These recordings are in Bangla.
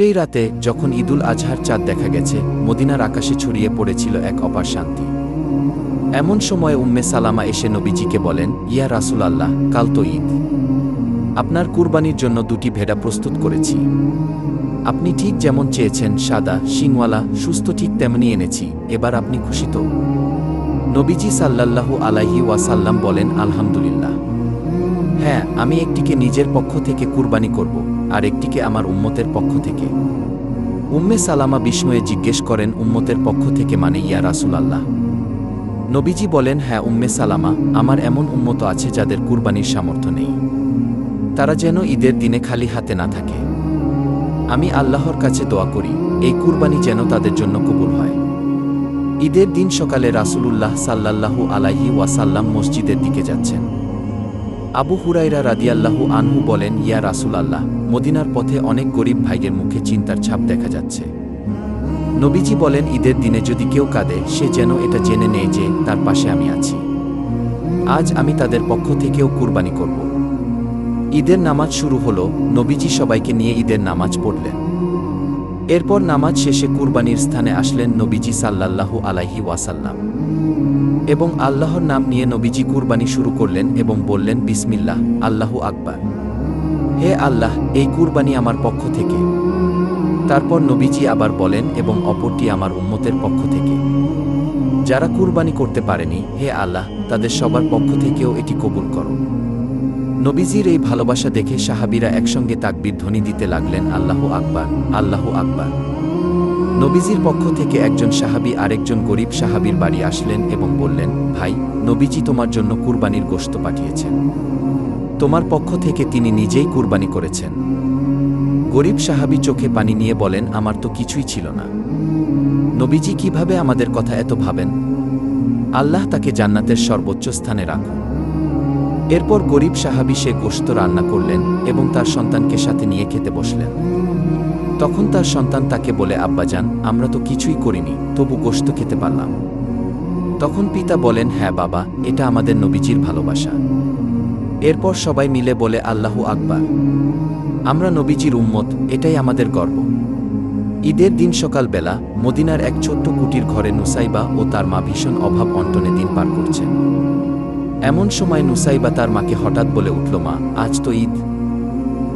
সেই রাতে যখন ঈদুল আজহার চাঁদ দেখা গেছে, মদিনার আকাশে ছড়িয়ে পড়েছিল এক অপার শান্তি। এমন সময় উম্মে সালামা এসে নবীজিকে বলেন, ইয়া রাসুল আল্লাহ কাল তো ঈদ। আপনার কুরবানির জন্য দুটি ভেড়া প্রস্তুত করেছি। আপনি ঠিক যেমন চেয়েছেন, সাদা, শিংওয়ালা, সুস্থ ঠিক তেমনি এনেছি, এবার আপনি খুশি তো? নবীজি সাল্লাল্লাহু আলাইহি ওয়াসাল্লাম বলেন, আলহামদুলিল্লাহ। হ্যাঁ আমি একটিকে নিজের পক্ষ থেকে কুরবানি করব। আর একটিকে আমার উম্মতের পক্ষ থেকে। উম্মে সালামা বিস্ময়ে জিজ্ঞেস করেন, উম্মতের পক্ষ থেকে মানে ইয়া রাসুল আল্লাহ নবীজি বলেন হ্যাঁ উম্মে সালামা, আমার এমন উম্মত আছে যাদের কুরবানির সামর্থ্য নেই। তারা যেন ঈদের দিনে খালি হাতে না থাকে। আমি আল্লাহর কাছে দোয়া করি, এই কুরবানি যেন তাদের জন্য কবুল হয়। ঈদের দিন সকালে রাসূলুল্লাহ সাল্লাল্লাহু আলাইহি ওয়াসাল্লাম মসজিদের দিকে যাচ্ছেন। আবু হুরাইরা রাদিয়াল্লাহু আনহু বলেন, ইয়া রাসূল আল্লাহ মদিনার পথে অনেক গরিব ভাইয়ের মুখে চিন্তার ছাপ দেখা যাচ্ছে। নবীজি বলেন, ঈদের দিনে যদি কেউ কাঁদে, সে যেন এটা জেনে নেয় যে তার পাশে আমি আছি। আজ আমি তাদের পক্ষ থেকেও কুরবানি করব। ঈদের নামাজ শুরু হলো, নবীজি সবাইকে নিয়ে ঈদের নামাজ পড়লেন। এরপর নামাজ শেষে কুরবানির স্থানে আসলেন নবীজি সাল্লাল্লাহু আলাইহি ওয়াসাল্লাম। এবং আল্লাহর নাম নিয়ে নবীজি কুরবানি শুরু করলেন এবং বললেন, বিসমিল্লাহ, আল্লাহু আকবার। হে আল্লাহ, এই কুরবানি আমার পক্ষ থেকে। তারপর নবীজি আবার বলেন এবং অপরটি আমার উম্মতের পক্ষ থেকে। যারা কুরবানি করতে পারেনি, হে আল্লাহ, তাদের সবার পক্ষ থেকেও এটি কবুল করো। নবীজির এই ভালোবাসা দেখে সাহাবীরা একসঙ্গে তাকবীর ধ্বনি দিতে লাগলেন, আল্লাহ আকবার আল্লাহ আকবার। নবীজির পক্ষ থেকে একজন সাহাবী আরেকজন গরিব সাহাবীর বাড়ি আসলেন এবং বললেন, ভাই, নবীজি তোমার জন্য কুরবানির গোশত পাঠিয়েছেন। তোমার পক্ষ থেকে তিনি নিজেই কুরবানি করেছেন। গরিব সাহাবী চোখে পানি নিয়ে বলেন, আমার তো কিছুই ছিল না। নবীজি কীভাবে আমাদের কথা এত ভাবেন? আল্লাহ তাকে জান্নাতের সর্বোচ্চ স্থানে রাখুন। এরপর গরিব সাহাবী সে গোশত রান্না করলেন এবং তার সন্তানকে সাথে নিয়ে খেতে বসলেন। তখন তার সন্তান তাকে বলে, আব্বাজান, আমরা তো কিছুই করিনি, তবু গোশত খেতে পারলাম। তখন পিতা বলেন হ্যাঁ বাবা, এটা আমাদের নবীজির ভালোবাসা। এরপর সবাই মিলে বলে, আল্লাহু আকবার। আমরা নবীজির উম্মত, এটাই আমাদের গর্ব। ঈদের দিন সকালবেলা মদিনার এক ছোট্ট কুটির ঘরে নুসাইবা ও তার মা ভীষণ অভাব অন্টনে দিন পার করছেন এমন সময় নুসাইবা তার মাকে হঠাৎ বলে উঠল, মা, আজ তো ঈদ।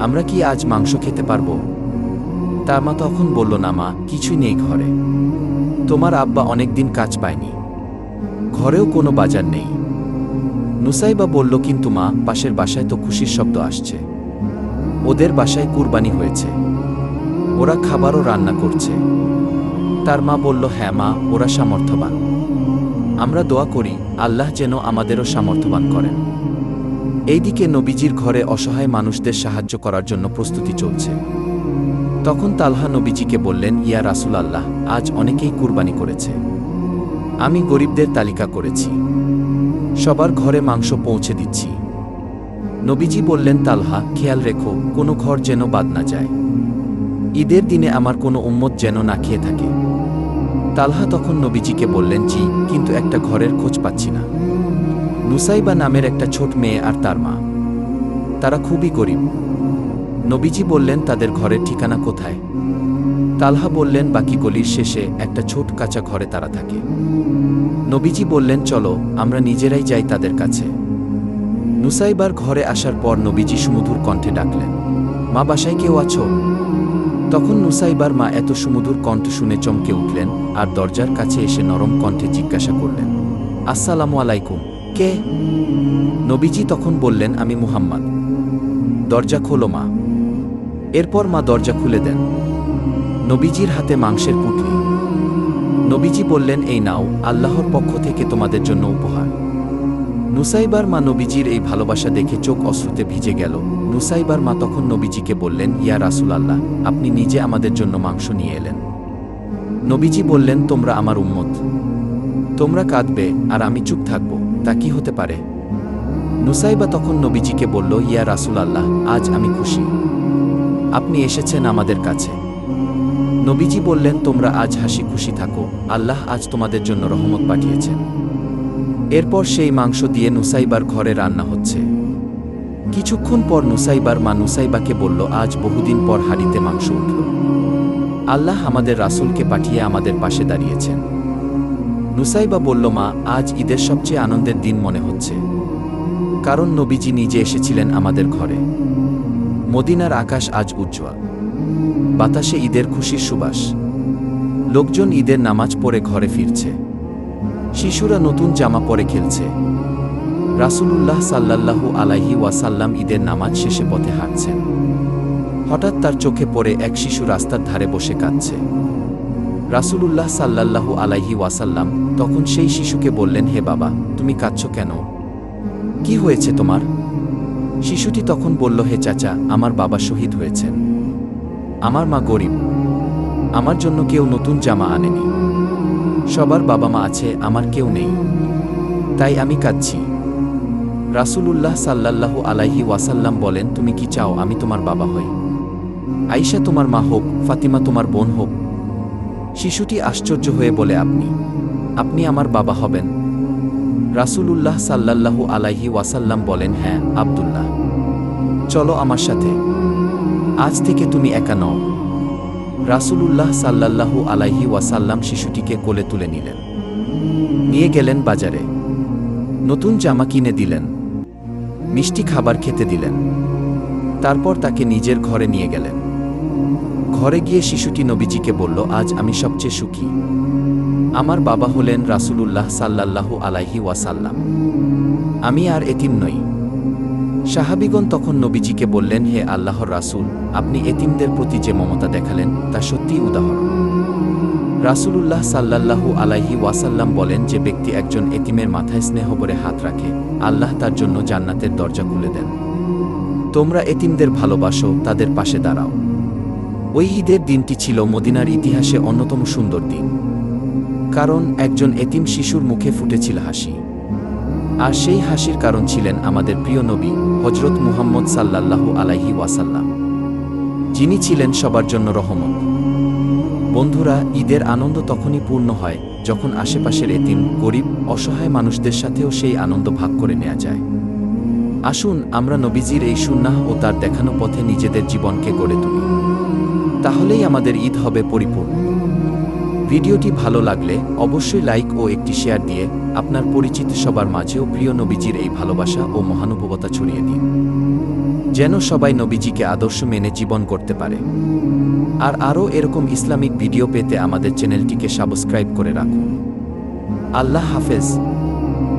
আমরা কি আজ মাংস খেতে পারব? তার মা তখন বলল, না মা, কিছুই নেই ঘরে। তোমার আব্বা অনেকদিন কাজ পায়নি। ঘরেও কোনো বাজার নেই। নুসাইবা বলল, কিন্তু মা, পাশের বাসায় তো খুশির শব্দ আসছে। ওদের বাসায় কুরবানি হয়েছে। ওরা খাবারও রান্না করছে। তার মা বলল হ্যাঁ মা, ওরা সামর্থ্যবান। আমরা দোয়া করি, আল্লাহ যেন আমাদেরও সামর্থ্যবান করেন। এইদিকে নবীজির ঘরে অসহায় মানুষদের সাহায্য করার জন্য প্রস্তুতি চলছে। তখন তালহা নবীজিকে বললেন, ইয়া রাসুল আল্লাহ আজ অনেকেই কুরবানি করেছে। আমি গরিবদের তালিকা করেছি। সবার ঘরে মাংস পৌঁছে দিচ্ছি। নবীজি বললেন, তালহা, খেয়াল রেখো, কোনো ঘর যেন বাদ না যায়। ঈদের দিনে আমার কোনো উম্মত যেন না খেয়ে থাকে। তালহা তখন নবীজিকে বললেন, জি, কিন্তু একটা ঘরের খোঁজ পাচ্ছি না। নুসাইবা নামের একটা ছোট মেয়ে আর তার মা। তারা খুবই গরিব। নবীজি বললেন, তাদের ঘরের ঠিকানা কোথায়? তালহা বললেন, বাকি গলির শেষে একটা ছোট কাঁচা ঘরে তারা থাকে। নবীজি বললেন, চলো, আমরা নিজেরাই যাই তাদের কাছে। নুসাইবার ঘরে আসার পর নবীজি সুমধুর কণ্ঠে ডাকলেন, মা, বাসায় কেউ আছো? তখন নুসাইবার মা এত সুমধুর কণ্ঠ শুনে চমকে উঠলেন আর দরজার কাছে এসে নরম কণ্ঠে জিজ্ঞাসা করলেন, আসসালামু আলাইকুম, কে? নবীজি তখন বললেন, আমি মুহাম্মদ। দরজা খোলো মা। এরপর মা দরজা খুলে দেন। নবীজির হাতে মাংসের পুটলি। নবীজি বললেন, এই নাও, আল্লাহর পক্ষ থেকে তোমাদের জন্য উপহার। নুসাইবার মা নবীজির এই ভালোবাসা দেখে চোখ অশ্রুতে ভিজে গেল। নুসাইবার মা তখন নবীজিকে বললেন, ইয়া রাসুল আল্লাহ আপনি নিজে আমাদের জন্য মাংস নিয়ে এলেন। নবীজি বললেন, তোমরা আমার উম্মত। তোমরা কাঁদবে আর আমি চুপ থাকব। তা কি হতে পারে? নুসাইবা তখন নবীজিকে বলল, ইয়া রাসুল আল্লাহ আজ আমি খুশি। আপনি এসেছেন আমাদের কাছে। নবীজি বললেন, তোমরা আজ হাসি খুশি থাকো। আল্লাহ আজ তোমাদের জন্য রহমত পাঠিয়েছেন। এরপর সেই মাংস দিয়ে নুসাইবার ঘরে রান্না হচ্ছে। কিছুক্ষণ পর নুসাইবার মা নুসাইবাকে বলল, আজ বহুদিন পর হাড়িতে মাংস উঠল। আল্লাহ আমাদের রাসূলকে পাঠিয়ে আমাদের পাশে দাঁড়িয়েছেন। নুসাইবা বলল, মা, আজ ঈদের সবচেয়ে আনন্দের দিন মনে হচ্ছে। কারণ নবীজি নিজে এসেছিলেন আমাদের ঘরে। মদিনার আকাশ আজ উজ্জ্বল। বাতাসে ঈদের খুশির সুবাস। লোকজন ঈদের নামাজ পড়ে ঘরে ফিরছে। শিশুরা নতুন জামা পরে খেলছে। রাসূলুল্লাহ সাল্লাল্লাহু আলাইহি ওয়াসাল্লাম ঈদের নামাজ শেষে পথে হাঁটছেন। হঠাৎ তার চোখে পড়ে এক শিশু রাস্তার ধারে বসে কাঁদছে। রাসূলুল্লাহ সাল্লাল্লাহু আলাইহি ওয়াসাল্লাম তখন সেই শিশুকে বললেন, হে বাবা, তুমি কাঁদছ কেন? কি হয়েছে তোমার? শিশুটি তখন বলল, হে চাচা, আমার বাবা শহীদ হয়েছেন। আমার মা গরিব। আমার জন্য কেউ নতুন জামা আনেনি। সবার বাবা মা আছে, আমার কেউ নেই। তাই আমি কাঁদছি। রাসূলুল্লাহ সাল্লাল্লাহু আলাইহি ওয়াসাল্লাম বলেন, তুমি কি চাও আমি তোমার বাবা হই? আইসা তোমার মা হোক, ফাতিমা তোমার বোন হোক। শিশুটি আশ্চর্য হয়ে বলে, আপনি আপনি আমার বাবা হবেন। রাসূলুল্লাহ সাল্লাল্লাহু আলাইহি ওয়াসাল্লাম বলেন হ্যাঁ আব্দুল্লাহ। চলো আমার সাথে। আজ থেকে তুমি একা নও। রাসূলুল্লাহ সাল্লাল্লাহু আলাইহি ওয়াসাল্লাম শিশুটিকে কোলে তুলে নিলেন। নিয়ে গেলেন বাজারে। নতুন জামা কিনে দিলেন। মিষ্টি খাবার খেতে দিলেন। তারপর তাকে নিজের ঘরে নিয়ে গেলেন। ঘরে গিয়ে শিশুটি নবীজিকে বলল, আজ আমি সবচেয়ে সুখী। আমার বাবা হলেন রাসূলুল্লাহ সাল্লাল্লাহু আলাইহি ওয়াসাল্লাম। আমি আর এতিম নই। সাহাবিগণ তখন নবীজিকে বললেন, হে আল্লাহর রাসূল, আপনি এতিমদের প্রতি যে মমতা দেখালেন, তা সত্যিই উদাহরণ। রাসূলুল্লাহ সাল্লাল্লাহু আলাইহি ওয়াসাল্লাম বলেন যে ব্যক্তি একজন এতিমের মাথায় স্নেহ করে হাত রাখে, আল্লাহ তার জন্য জান্নাতের দরজা খুলে দেন। তোমরা এতিমদের ভালোবাসো, তাদের পাশে দাঁড়াও। ওই ঈদের দিনটি ছিল মদিনার ইতিহাসে অন্যতম সুন্দর দিন। কারণ একজন এতিম শিশুর মুখে ফুটেছিল হাসি। আর সেই হাসির কারণ ছিলেন আমাদের প্রিয় নবী হজরত মুহাম্মদ সাল্লাল্লাহু আলাইহি ওয়াসাল্লাম, যিনি ছিলেন সবার জন্য রহমত। বন্ধুরা, ঈদের আনন্দ তখনই পূর্ণ হয় যখন আশেপাশের এতিম, গরিব, অসহায় মানুষদের সাথেও সেই আনন্দ ভাগ করে নেওয়া যায়। আসুন আমরা নবীজির এই সুন্নাহ ও তার দেখানো পথে নিজেদের জীবনকে গড়ে তুলি। তাহলেই আমাদের ঈদ হবে পরিপূর্ণ। ভিডিওটি ভালো লাগলে অবশ্যই লাইক ও একটি শেয়ার দিয়ে আপনার পরিচিত সবার মাঝেও প্রিয় নবীজির এই ভালোবাসা ও মহানুভবতা ছড়িয়ে দিন। যেন সবাই নবীজিকে আদর্শ মেনে জীবন করতে পারে। আর আরও এরকম ইসলামিক ভিডিও পেতে আমাদের চ্যানেলটিকে সাবস্ক্রাইব করে রাখুন। আল্লাহ হাফেজ।